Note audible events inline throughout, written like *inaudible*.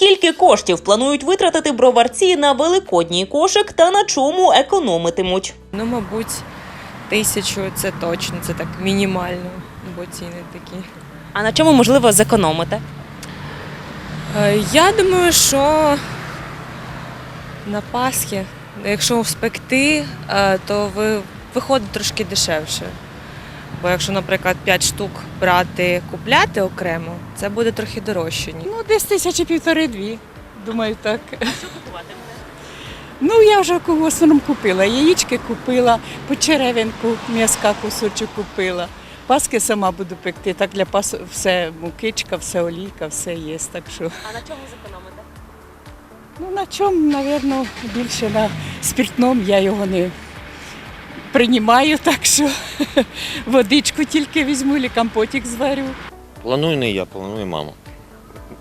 Скільки коштів планують витратити броварці на великодній кошик та на чому економитимуть? Ну, мабуть, тисячу це точно, це так мінімально, бо ціни такі. А на чому можливо зекономити? Е, Я думаю, що на Пасхи, якщо спекти, е, то ви, виходить трошки дешевше. Бо якщо, наприклад, 5 штук брати, купляти окремо, це буде трохи дорожче. Ну, десь тисячі півтори-дві. Думаю, так. А що купувати Ну, я вже в основному купила. Яєчки купила, почеревинку, м'язка кусочок купила. Паски сама буду пекти. Так для пас все мукичка, все олійка, все є. Так що А на чому зекономити? ну на чому, напевно, більше на спиртному я його не приймаю, так що водичку тільки візьму, і компотик зварю. Планую не я, планує мама.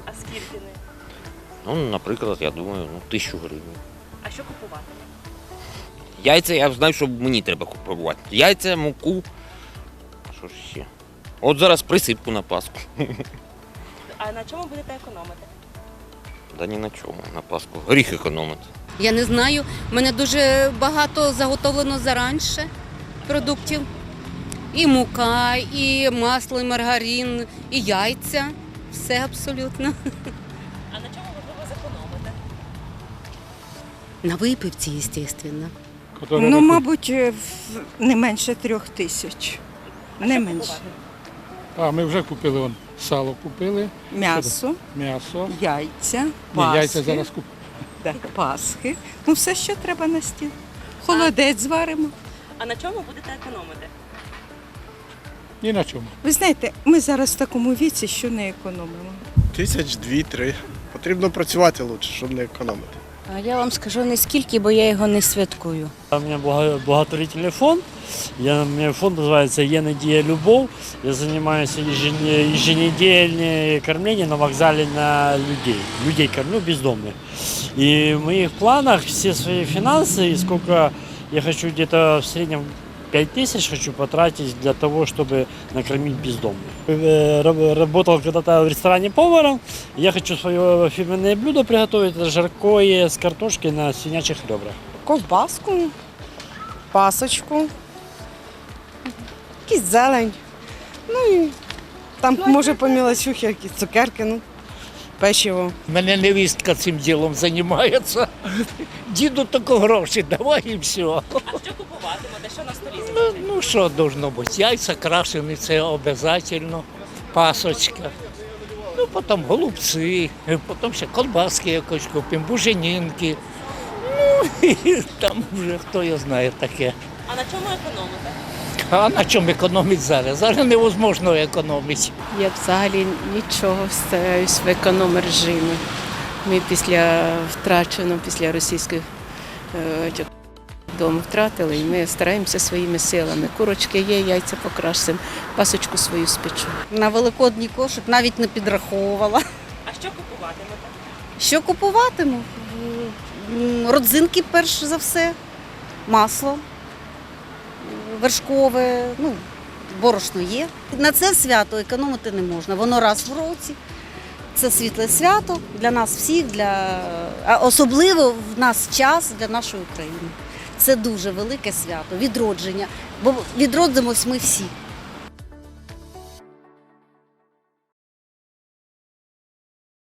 А скільки не? Ну, наприклад, я думаю, ну, тисячу гривень. А що купувати? Яйця я знаю, що мені треба купувати. Яйця, муку. Що ж ще? От зараз присипку на Пасху. А на чому будете економити? Да ні на чому, на Пасху. Гріх економити. Я не знаю. У мене дуже багато заготовлено заранше продуктів. І мука, і масло, і маргарин, і яйця. Все абсолютно. *laughs* А на чому можливо зекономити? На випивці, звісно. Ну, мабуть, е, не менше трьох тисяч. Не менше. А, ми вже купили вон, сало купили, М'ясо, м'ясо. яйця, Ні, пасхи. яйця зараз купили. Да, пасхи. Ну, все, що треба на стіл. Холодець зваримо. А на чому будете економити? Ні на чому. Ви знаєте, ми зараз в такому віці, що не економимо. Тисяч дві-три. Потрібно працювати краще, щоб не економити. А я вам скажу не скільки, бо я його не святкую. У меня благо- благотворительный фонд. Я, у меня фонд называется «Є надія любов». Я занимаюсь ежене- еженедельным кормлением на вокзале на людей. Людей кормлю бездомных. И в моих планах все свои финансы, и сколько я хочу где-то в среднем 5 тысяч хочу потратить для того, чтобы накормить бездомных. Э, раб- Работал когда-то в ресторане поваром. Я хочу свое фирменное блюдо приготовить. Это жаркое с картошкой на свинячих ребрах. Ковбаску, пасочку, якісь зелень. Ну і там може по мілочухи якісь цукерки, ну, печиво. Мене невістка цим ділом займається. Діду тако гроші, давай і все. А що купуватимете? Що на столі Ну, ну що должно бути? Яйця крашені, це обов'язково. Пасочка. Ну, потім голубці, потім ще колбаски якось купимо, буженінки. Ну, *laughs* і там вже хто його знає таке. А на чому економите? А на чому економити зараз? Зараз невозможно економити. Я взагалі нічого стараюсь в економ режимі. Ми після втраченого, після російських е, дому втратили, і ми стараємося своїми силами. Курочки є, яйця покрасимо, пасочку свою спечу. На великодній кошик навіть не підраховувала. А що купуватимете? Що купуватиму? Родзинки перш за все, масло, вершкове, ну, борошно є. На це свято економити не можна. Воно раз в році. Це світле свято для нас всіх, для... а особливо в нас час для нашої України. Це дуже велике свято, відродження. Бо відродимось ми всі.